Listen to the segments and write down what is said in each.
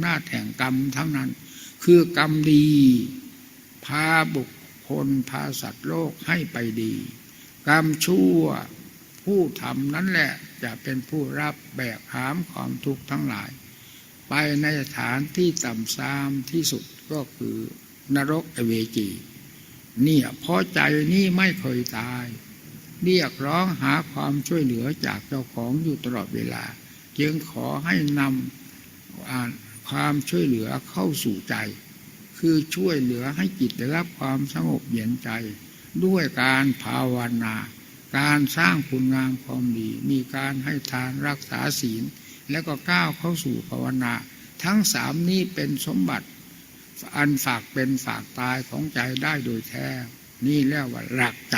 ำนาจแห่งกรรมทั้งนั้น คือกรรมดี พาบุคคลพาสัตว์โลกให้ไปดี กรรมชั่วผู้ทำนั้นแหละจะเป็นผู้รับแบกหามความทุกข์ทั้งหลาย ไปในสถานที่ต่ำซามที่สุดก็คือนรกอเวจีเนี่ยเพราะใจนี้ไม่เคยตาย เรียกร้องหาความช่วยเหลือจากเจ้าของอยู่ตลอดเวลา จึงขอให้นำ ความช่วยเหลือเข้าสู่ใจ คือช่วยเหลือให้จิตได้รับความสงบเย็นใจ ด้วยการภาวนา การสร้างคุณงามความดี มีการให้ทานรักษาศีล แล้วก็ก้าวเข้าสู่ภาวนา ทั้งสามนี้เป็นสมบัติ อันฝากเป็นฝากตายของใจได้โดยแท้ นี่เรียกว่าหลักใจ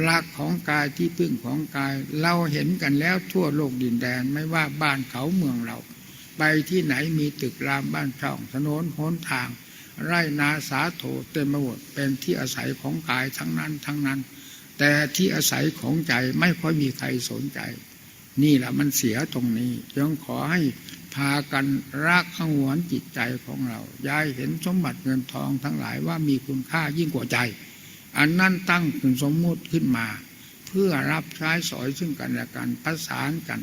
หลักของกายที่พึ่งของกาย เราเห็นกันแล้วทั่วโลกดินแดนไม่ว่าบ้านเขาเมืองเรา ไปที่ไหนมีตึกรามบ้านช่องถนนหนทาง ไร่นาสาโถเต็มไปหมดเป็นที่อาศัยของกายทั้งนั้นทั้งนั้น แต่ที่อาศัยของใจไม่ค่อยมีใครสนใจ นี่แหละมันเสียตรงนี้ยังขอให้พากันรักขงวนจิตใจของเราย้ายเห็นสมบัติเงินทองทั้งหลายว่ามีคุณค่ายิ่งกว่าใจ อันนั้นตั้งขึ้นสมมุติขึ้นมา เพื่อรับใช้สอยซึ่งกันและกันประสานกัน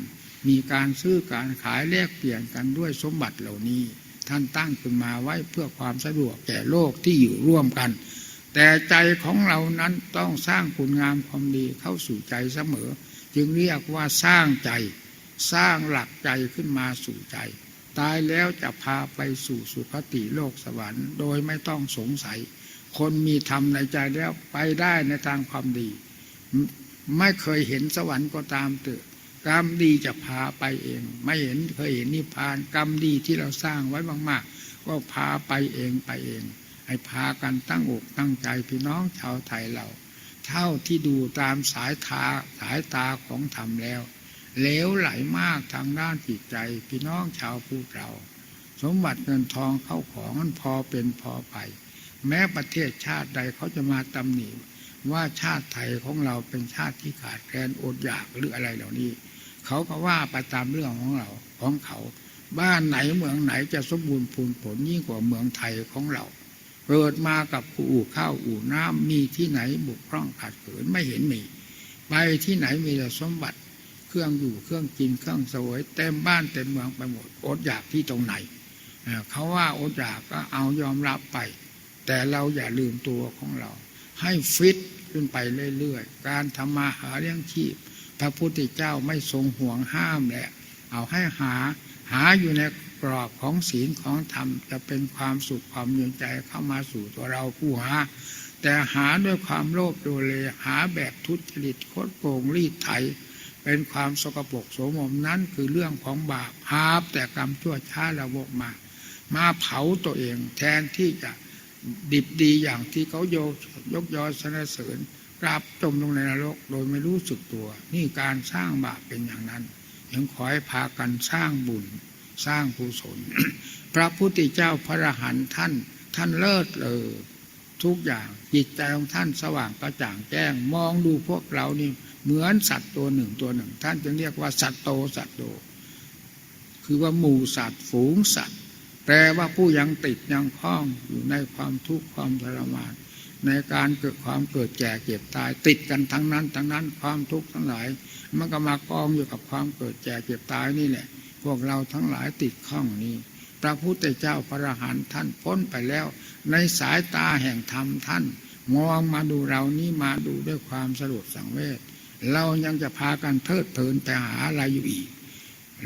มีการซื้อการขายแลกเปลี่ยนกันด้วยสมบัติเหล่านี้ ท่านตั้งขึ้นมาไว้เพื่อความสะดวกแก่โลกที่อยู่ร่วมกัน แต่ใจของเรานั้นต้องสร้างคุณงามความดีเข้าสู่ใจเสมอ จึงเรียกว่าสร้างใจ สร้างหลักใจขึ้นมาสู่ใจ ตายแล้วจะพาไปสู่สุคติโลกสวรรค์ โดยไม่ต้องสงสัย คนมีธรรมในใจแล้วไปได้ในทางความดี ไม่เคยเห็นสวรรค์ก็ตามเถอะ กรรมดีจะพาไปเอง ไม่เห็นเคยเห็นนิพพานกรรมดีที่เราสร้างไว้มากๆ ก็พาไปเองไปเอง ให้พากันตั้งอกตั้งใจพี่น้องชาวไทยเราเท่าที่ดูตามสายตาสายตาของธรรมแล้วเหลวไหลมากทางด้านจิตใจ พี่น้องชาวพูดเรา สมบัติเงินทองเข้าของมันพอเป็นพอไป แม้ประเทศชาติใดเขาจะมาตำหนิ ว่าชาติไทยของเราเป็นชาติที่ขาดแคลนอดอยากหรืออะไรเหล่านี้ เขาก็ว่าไปตามเรื่องของเราของเขา บ้านไหนเมืองไหนจะสมบูรณ์พูนผลยิ่งกว่าเมืองไทยของเราเกิดมากับอู่ข้าวอู่น้ำมีที่ไหนบุกพร่องขาดเกินไม่เห็นมี ไปที่ไหนมีแต่สมบัติเครื่องอยู่เครื่องกินเครื่องสวยเต็มบ้านเต็มเมืองไปหมดอดอยากที่ตรงไหนเขาว่าอดอยากก็เอายอมรับไป แต่เราอย่าลืมตัวของเรา ให้ฟิตขึ้นไปเรื่อยๆ การทำมาหาเลี้ยงชีพ พระพุทธเจ้าไม่ทรงห่วงห้ามแหละ เอาให้หาหาอยู่ในกรอบของศีลของธรรม จะเป็นความสุขความยืนใจเข้ามาสู่ตัวเราผู้หา แต่หาด้วยความโลภโดเลหาแบบทุจริตโคดโกงรีดไถ เป็นความสกปรกโสมมนั้นคือเรื่องของบาปหาแต่กรรมชั่วช้าระวกมา มาเผาตัวเองแทนที่จะ ดิบดีอย่างที่เขาโยยกยอสนเสริญกราบจมลงในนรกโดยไม่รู้สึกตัว นี่การสร้างบาปเป็นอย่างนั้นยังขอให้พากันสร้างบุญสร้างกุศลพระพุทธเจ้าพระรหันท่านท่านเลิศเลยทุกอย่างจิตใจของท่านสว่างกระจ่างแจ้ง มองดูพวกเรานี่เหมือนสัตว์ตัวหนึ่งตัวหนึ่ง ท่านจึงเรียกว่าสัตว์โตสัตว์โต คือว่าหมู่สัตว์ฝูงสัตว์ แปลว่าผู้ยังติดยังคล้องอยู่ในความทุกข์ความทรมานในการเกิดความเกิดแก่เก็บตาย ติดกันทั้งนั้น ทั้งนั้นความทุกข์ทั้งหลาย มันก็มากองอยู่กับความเกิดแก่เก็บตายนี่แหละพวกเราทั้งหลายติดข้องนี้พระพุทธเจ้าพระอรหันต์ท่านพ้นไปแล้ว ในสายตาแห่งธรรมท่าน มองมาดูเรานี้มาดูด้วยความสะดวกสังเวชเรายังจะพากันเทิดเทินไปหาอะไรอยู่อีก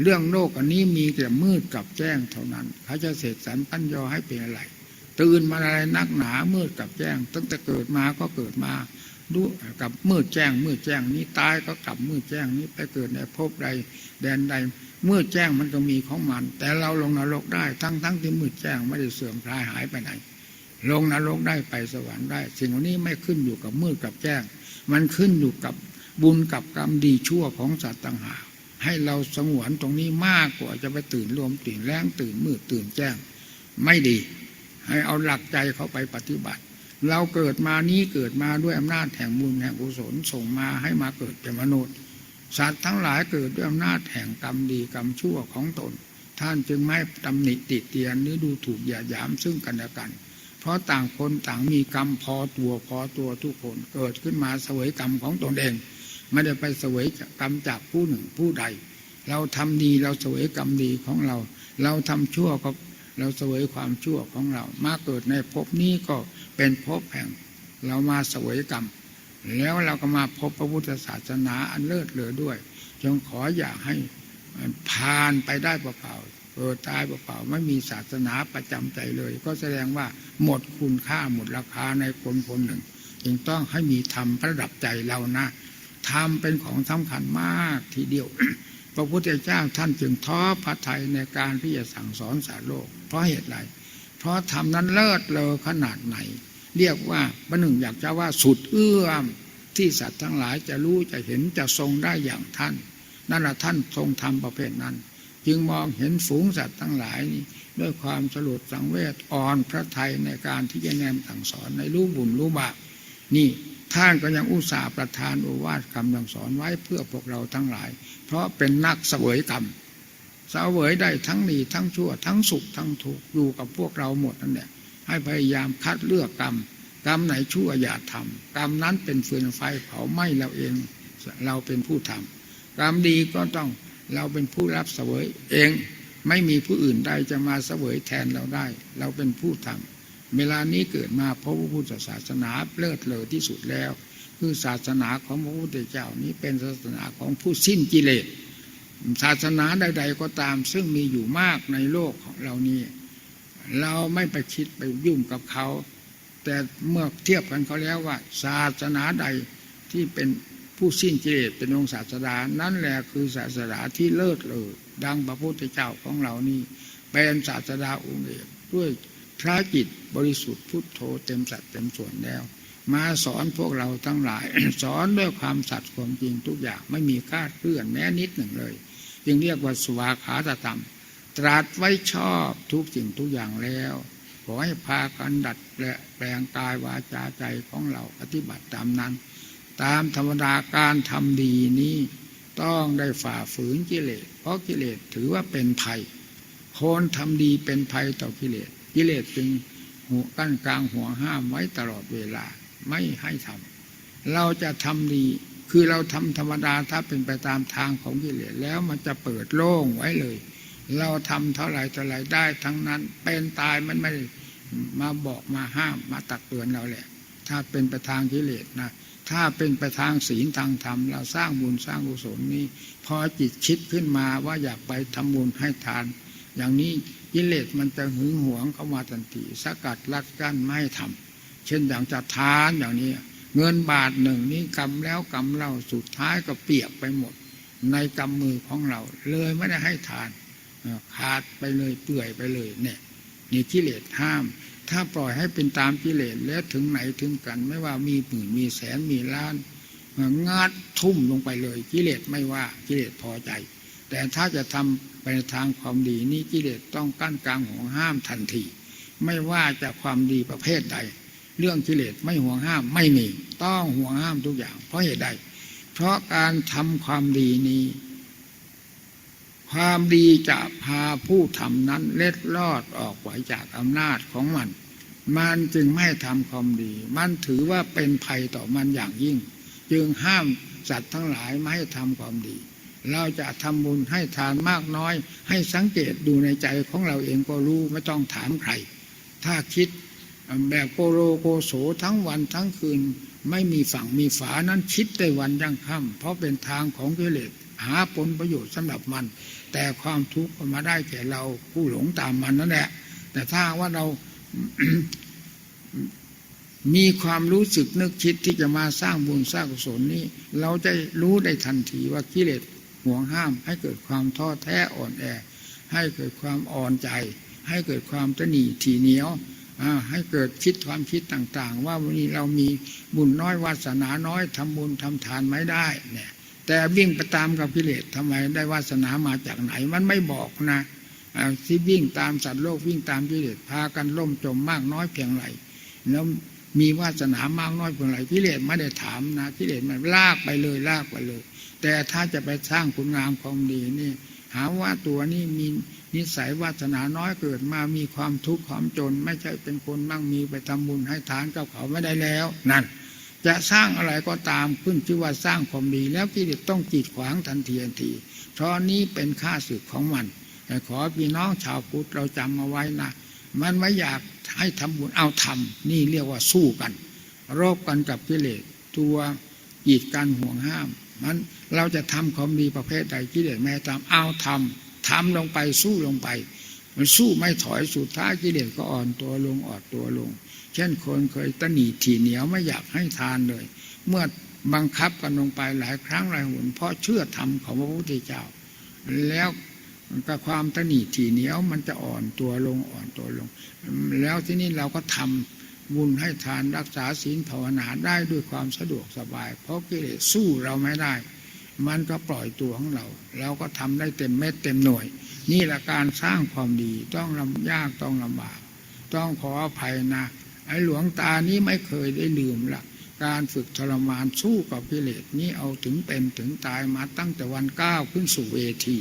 เรื่องโลกอันนี้มีแต่มืดกับแจ้งเท่านั้นเขาจะเสกสรรปัญญาให้เป็นอะไร ตื่นมาอะไรนักหนามืดกับแจ้ง ตั้งแต่เกิดมาก็เกิดมาดูกับมืดแจ้ง มืดแจ้งนี้ตายก็กลับมืดแจ้งนี้ไปเกิดในภพใด แดนใดมืดแจ้งมันก็มีของมัน แต่เราลงนรกได้ทั้งทั้งที่มืดแจ้งไม่ได้เสื่อมคลายหายไปไหน ลงนรกได้ไปสวรรค์ได้ สิ่งนี้ไม่ขึ้นอยู่กับมืดกับแจ้ง มันขึ้นอยู่กับบุญกับกรรมดีชั่วของสัตว์ต่างหาก ให้เราสงวนตรงนี้มากกว่าจะไปตื่นรวมตื่นแรงตื่นมืดตื่นแจ้ง ไม่ดี ให้เอาหลักใจเข้าไปปฏิบัติ เราเกิดมานี้เกิดมาด้วยอำนาจแห่งบุญแห่งกุศลส่งมาให้มาเกิดเป็นมนุษย์สัตว์ทั้งหลายเกิดด้วยอำนาจแห่งกรรมดีกรรมชั่วของตน ท่านจึงไม่ตำหนิติเตียนหรือดูถูกหยียดหยามซึ่งกันและกัน เพราะต่างคนต่างมีกรรมพอตัวพอตัวทุกคนเกิดขึ้นมาเสวยกรรมของตนเอง ไม่ได้ไปเสวยกรรมจากผู้หนึ่งผู้ใด เราทำดีเราเสวยกรรมดีของเรา เราทำชั่วก็เราเสวยความชั่วของเรา มาเกิดในภพนี้ก็เป็นภพแห่ง เรามาเสวยกรรม แล้วเราก็มาพบพระพุทธศาสนาอันเลิศเลอด้วย จงขออย่าให้ผ่านไปได้เปล่าเออตายเปล่าๆไม่มีศาสนาประจำใจเลย ก็แสดงว่าหมดคุณค่าหมดราคาในคนคนหนึ่ง จึงต้องให้มีธรรมประดับใจเรานะ ธรรมเป็นของสำคัญมากทีเดียว พระพุทธเจ้าท่านจึงท้อพระทัยในการที่จะสั่งสอนสารโลก เพราะเหตุไรเพราะธรรมนั้นเลิศเลอขนาดไหน เรียกว่าประหนึ่งอยากจะว่าสุดเอื้อมที่สัตว์ทั้งหลายจะรู้จะเห็นจะทรงได้อย่างท่าน นั่นแหละท่านทรงทำประเภทนั้น จึงมองเห็นฝูงสัตว์ทั้งหลายนี้ด้วยความสลดสังเวชอ่อนพระทัยในการที่จะแนมสั่งสอนในรู้บุญรู้บาปนี่ ท่านก็ยังอุตส่าห์ประทานโอวาทคำสั่งสอนไว้เพื่อพวกเราทั้งหลาย เพราะเป็นนักเสวยกรรมเสวยได้ทั้งดีทั้งชั่ว ทั้งสุขทั้งทุกข์อยู่กับพวกเราหมดนั่นแหละให้พยายามคัดเลือกกรรมกรรมไหนชั่วอย่าทำกรรมนั้นเป็นฟืนไฟเผาไหม้เราเองเราเป็นผู้ทำกรรมดีก็ต้องเราเป็นผู้รับเสวยเองไม่มีผู้อื่นใดจะมาเสวยแทนเราได้ เราเป็นผู้ทำ เวลานี้เกิดมาเพราะพระพุทธศาสนาเลิศเลอที่สุดแล้ว คือศาสนาของพระพุทธเจ้านี้เป็นศาสนาของผู้สิ้นกิเลสศาสนาใด ๆ ก็ตาม ซึ่งมีอยู่มากในโลกของเรานี้ เราไม่ไปคิดไปยุ่งกับเขา แต่เมื่อเทียบกันเขาแล้วว่า ศาสนาใดที่เป็นผู้สิ้นกิเลสเป็นองค์ศาสดานั่นแหละคือศาสนาที่เลิศเลยดังพระพุทธเจ้าของเรานี่เป็นศาสดาองค์เอกด้วย พระจิตบริสุทธิ์พุทโธเต็มสัดเต็มส่วนแล้ว มาสอนพวกเราทั้งหลาย สอนด้วยความสัตย์ความจริงทุกอย่างไม่มีคาดเคลื่อนแม้นิดหนึ่งเลย จึงเรียกว่าสวาขาตธรรม ตรัสไว้ชอบทุกสิ่งทุกอย่างแล้วขอให้พากันดัดแปลงกายวาจาใจของเราปฏิบัติตามนั้น ตามธรรมดาการทำดีนี้ต้องได้ฝ่าฝืนกิเลส เพราะกิเลสถือว่าเป็นภัยคนทำดีเป็นภัยต่อกิเลส กิเลสจึงหัวกั้นกลางหัวห้ามไว้ตลอดเวลาไม่ให้ทำเราจะทำดี คือเราทำธรรมดาถ้าเป็นไปตามทางของกิเลสแล้วมันจะเปิดโล่งไว้เลย เราทำเท่าไหร่เท่าไหร่ได้ทั้งนั้น เป็นตายมันไม่มาบอกมาห้ามมาตักเตือนเราแหละ ถ้าเป็นไปทางกิเลสนะถ้าเป็นไปทางศีลทางธรรม เราสร้างบุญสร้างกุศลนี้ พอจิตคิดขึ้นมาว่าอยากไปทำบุญให้ทาน อย่างนี้กิเลสมันจะหึงหวงเข้ามาทันทีสกัดลัดกั้นไม่ให้ทำเช่นอย่างจะทานอย่างนี้ เงินบาทหนึ่งนี้กำแล้วกำเล่าสุดท้ายก็เปียกไปหมด ในกำมือของเรา เลยไม่ได้ให้ทานขาดไปเลยเปื่อยไปเลยเนี่ยนี่กิเลสห้าม ถ้าปล่อยให้เป็นตามกิเลสแล้วถึงไหนถึงกัน ไม่ว่ามีหมื่นมีแสนมีล้านงาดทุ่มลงไปเลย กิเลสไม่ว่ากิเลสพอใจ แต่ถ้าจะทำ ไปในทางความดีนี่กิเลสต้องกั้นกลางห่วงห้ามทันที ไม่ว่าจะความดีประเภทใด เรื่องกิเลสไม่ห่วงห้ามไม่มีต้องห่วงห้ามทุกอย่าง เพราะเหตุใด เพราะการทำความดีนี้ ความดีจะพาผู้ทำนั้นเล็ดลอดออกไหวจากอำนาจของมัน มันจึงไม่ทำความดี มันถือว่าเป็นภัยต่อมันอย่างยิ่ง จึงห้ามสัตว์ทั้งหลายไม่ให้ทำความดี เราจะทำบุญให้ทานมากน้อย ให้สังเกตดูในใจของเราเองก็รู้ไม่ต้องถามใคร ถ้าคิดแบบโกโรโกโสทั้งวันทั้งคืน ไม่มีฝั่งมีฝานั้นคิดได้วันยังค่ำเพราะเป็นทางของกิเลสหาผลประโยชน์สำหรับมัน แต่ความทุกข์มาได้แก่เราผู้หลงตามมันนั่นแหละ แต่ถ้าว่าเรามีความรู้สึกนึกคิดที่จะมาสร้างบุญสร้างกุศลนี้ เราจะรู้ได้ทันทีว่ากิเลส ห่วงห้าม ให้เกิดความท้อแท้อ่อนแอ ให้เกิดความอ่อนใจ ให้เกิดความตนีทีเหนียวให้เกิดคิดความคิดต่างๆ ว่าวันนี้เรามีบุญน้อยวาสนาน้อยทำบุญทำทานไม่ได้เนี่ย แต่วิ่งไปตามกับกิเลสทำไมได้วาสนามาจากไหนมันไม่บอกนะที่วิ่งตามสัตว์โลกวิ่งตามกิเลสพากันล่มจมมากน้อยเพียงไรแล้ว มีวาสนามากน้อยเพียงไรกิเลสไม่ได้ถามนะกิเลสมันลากไปเลยลากไปเลย แต่ถ้าจะไปสร้างคุณงามความดีนี่ หาว่าตัวนี้มีนิสัยวาสนาน้อยเกิดมามีความทุกข์ความจน ไม่ใช่เป็นคนมั่งมีไปทำบุญให้ทานกับเขาไม่ได้แล้ว นั่น จะสร้างอะไรก็ตามขึ้นชื่อว่าสร้างความดี แล้วกิเลสต้องกีดขวางทันทีทันทีเพราะนี้เป็นค่าศึกของมันแต่ขอพี่น้องชาวพุทธเราจำเอาไว้นะ มันไม่อยากให้ทำบุญเอาทำนี่เรียกว่าสู้กัน รบกันกับกิเลสตัวกีดกันห่วงห้าม มันเราจะทำความดีประเภทใดกิเลสแม้ตามเอาทำทำลงไปสู้ลงไป มันสู้ไม่ถอยสุดท้ายกิเลสก็อ่อนตัวลงอ่อนตัวลง เช่นคนเคยตะหนีถี่เหนียวไม่อยากให้ทานเลย เมื่อบังคับกันลงไปหลายครั้งหลายหนเพราะเชื่อธรรมของพระพุทธเจ้า แล้ว กับความตะหนีถี่เหนียวมันจะอ่อนตัวลงอ่อนตัวลง แล้วที่นี่เราก็ทำบุญให้ทานรักษาศีลภาวนาได้ด้วยความสะดวกสบาย เพราะกิเลสสู้เราไม่ได้ มันก็ปล่อยตัวของเรา เราก็ทำได้เต็มเม็ดเต็มหน่วย นี่แหละการสร้างความดีต้องลำยากต้องลำบาก ต้องขออภัยนะไอ้หลวงตานี้ไม่เคยได้ลืมละการฝึกทรมานสู้กับกิเลสนี้เอาถึงเป็นถึงตายมาตั้งแต่วันก้าวขึ้นสู่เวที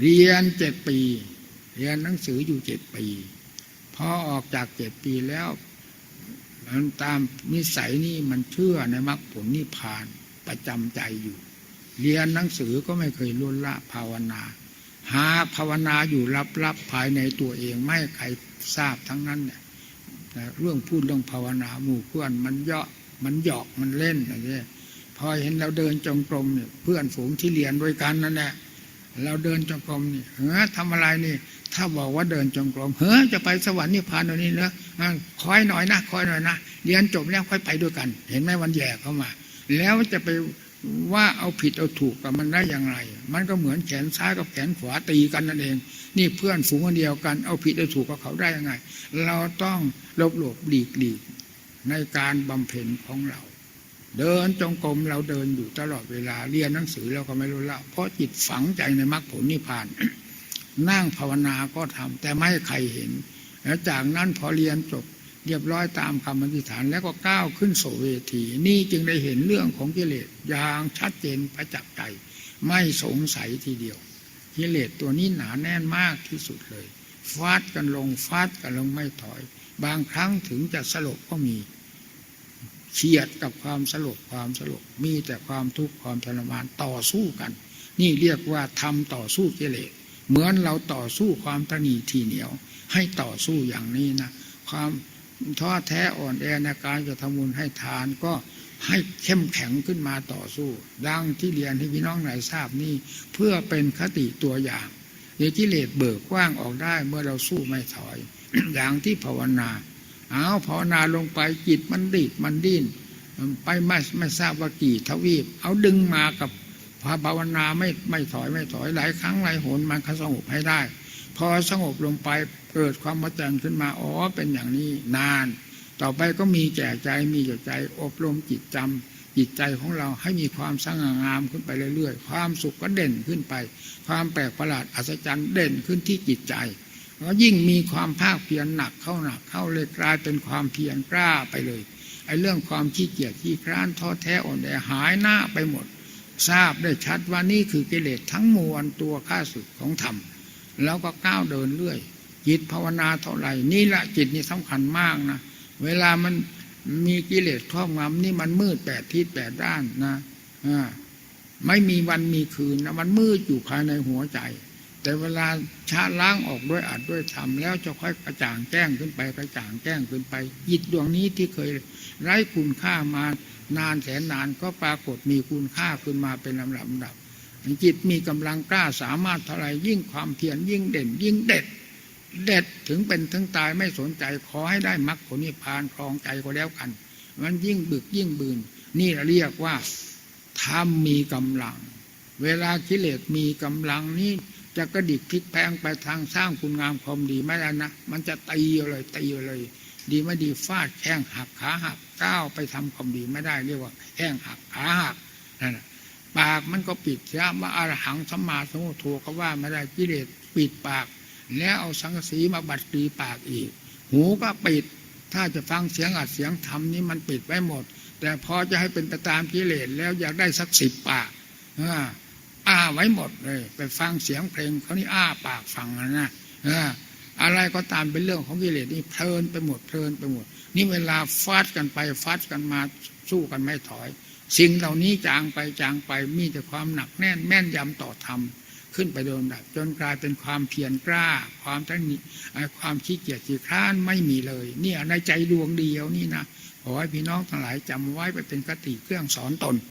เรียนเจ็ดปี เรียนหนังสืออยู่เจ็ดปี พอออกจากเจ็ดปีแล้ว มันตามนิสัยนี่มันเชื่อในมรรคผลนิพพานประจำใจอยู่ เรียนหนังสือก็ไม่เคยล้นละภาวนา หาภาวนาอยู่ลับๆภายในตัวเองไม่ใครทราบทั้งนั้นเนี่ยเรื่องพูดเรื่องภาวนาหมู่เพื่อนมันเยาะมันหยอกมันเล่นอะไรเงี้ยพอเห็นเราเดินจงกรมเนี่ยเพื่อนฝูงที่เรียนด้วยกันนั่นแหละ เราเดินจงกรมนี่เฮ้อทำอะไรนี่ ถ้าบอกว่าเดินจงกรมเฮ้อจะไปสวรรค์นิพพานตรงนี้เนอะอะคอยหน่อยนะคอยหน่อยนะเรียนจบแล้วค่อยไปด้วยกัน เห็นไหมวันแย่เข้ามา แล้วจะไปว่าเอาผิดเอาถูกกับมันได้อย่างไร มันก็เหมือนแขนซ้ายกับแขนขวาตีกันนั่นเอง นี่เพื่อนฝูงคนเดียวกัน เอาผิดเอาถูกกับเขาได้ยังไง เราต้องหลบหลบหลีกหลีกในการบำเพ็ญของเรา เดินจงกรมเราเดินอยู่ตลอดเวลาเรียนหนังสือเราก็ไม่รู้ละเพราะจิตฝังใจในมรรคผลนิพพาน นั่งภาวนาก็ทำแต่ไม่ให้ใครเห็น แล้วจากนั้นพอเรียนจบเรียบร้อยตามคำอธิษฐานแล้วก็ก้าวขึ้นโสเวที นี่จึงได้เห็นเรื่องของกิเลสอย่างชัดเจนประจักษ์ใจ ไม่สงสัยทีเดียว กิเลสตัวนี้หนาแน่นมากที่สุดเลยฟาดกันลงฟาดกันลงไม่ถอย บางครั้งถึงจะสลบก็มี เฉียดกับความสลบความสลบมีแต่ความทุกข์ความทรมานต่อสู้กัน นี่เรียกว่าทำต่อสู้กิเลสเหมือนเราต่อสู้ความตนีทีเหนียว ให้ต่อสู้อย่างนี้นะความท้อแท้อ่อนแอในการจะทำบุญให้ทานก็ให้เข้มแข็งขึ้นมาต่อสู้ ดังที่เรียนให้พี่น้องไหนทราบนี่เพื่อเป็นคติตัวอย่างเดี๋ยวกิเลสเบิกกว้างออกได้เมื่อเราสู้ไม่ถอย อย่างที่ภาวนา เอาภาวนาลงไปจิตมันดิดมันดิ้นไปไม่ไม่ทราบว่ากี่ทวีป เอาดึงมากับพาภาวนาไม่ไม่ถอยไม่ถอยหลายครั้งหลายหนมันก็สงบให้ได้ พอสงบลงไปเกิดความมั่นใจขึ้นมาอ๋อเป็นอย่างนี้นาน ต่อไปก็มีแก่ใจมีแก่ใจอบรมจิตจำจิตใจของเราให้มีความสง่างามขึ้นไปเรื่อยๆ ความสุขก็เด่นขึ้นไป ความแปลกประหลาดอัศจรรย์เด่นขึ้นที่จิตใจ ยิ่งมีความภาคเพียรหนักเข้าหนักเข้าเลยกลายเป็นความเพียรกล้าไปเลยไอ้เรื่องความขี้เกียจขี้คร้านท้อแท้อ่อนแอหายหน้าไปหมด ทราบได้ชัดว่านี่คือกิเลสทั้งมวลตัวข้าศึกของธรรมแล้วก็ก้าวเดินเรื่อย จิตภาวนาเท่าไหร่นี่แหละจิตนี่สำคัญมากนะเวลามันมีกิเลสครอบงำนี่มันมืดแปดทิศแปดด้านนะอ่าไม่มีวันมีคืนนะมันมืดอยู่ภายในหัวใจ แต่เวลาชาล้างออกด้วยอัดด้วยธรรมแล้วจะค่อยกระจ่างแจ้งขึ้นไปกระจ่างแจ้งขึ้นไปจิตดวงนี้ที่เคยไร้คุณค่ามานานแสนนานก็ปรากฏมีคุณค่าขึ้นมาเป็นลำดับลำดับจิตมีกำลังกล้าสามารถเท่าไรยิ่งความเพียรยิ่งเด่น ยิ่งเด็ด เด็ดถึงเป็นถึงตายไม่สนใจขอให้ได้มรรคผลนิพพานครองใจก็แล้วกัน มันยิ่งบึกยิ่งบืน นี่เรียกว่าธรรมมีกำลัง เวลากิเลสมีกำลังนี้ จะกระดิกพลิกแพงไปทางสร้างคุณงามความดีไม่ได้นะมันจะตีเลยตีเลย ดีไม่ดีฟาดแข้งหักขาหักก้าวไปทำความดีไม่ได้เรียกว่าแข้งหักขาหักนั่นแหะปากมันก็ปิดเสียว่าอารหังสัมมาสัมพุทโธก็ว่าไม่ได้กิเลสปิดปาก แล้วเอาสังกสีมาบัดตีปากอีก หูก็ปิด ถ้าจะฟังเสียงอัดเสียงธรรมนี่มันปิดไว้หมด แต่พอจะให้เป็นไปตามกิเลสแล้วอยากได้สักสิบปากอ่า อ้าไว้หมดเลย ไปฟังเสียงเพลงเขานี่อ้าปากฟังนะอะไรก็ตามเป็นเรื่องของกิเลสนี่เพลินไปหมดเพลินไปหมด นี่เวลาฟาดกันไปฟาดกันมาสู้กันไม่ถอย สิ่งเหล่านี้จางไปจางไปมีแต่ความหนักแน่นแม่นยำต่อธรรมขึ้นไปโดยลำดับจนกลายเป็นความเพียรกล้า ความทั้งนี้ความขี้เกียจขี้คร้านไม่มีเลยเนี่ยในใจดวงเดียวนี่นะขอให้พี่น้องทั้งหลายจำไว้ไปเป็นคติเครื่องสอนตน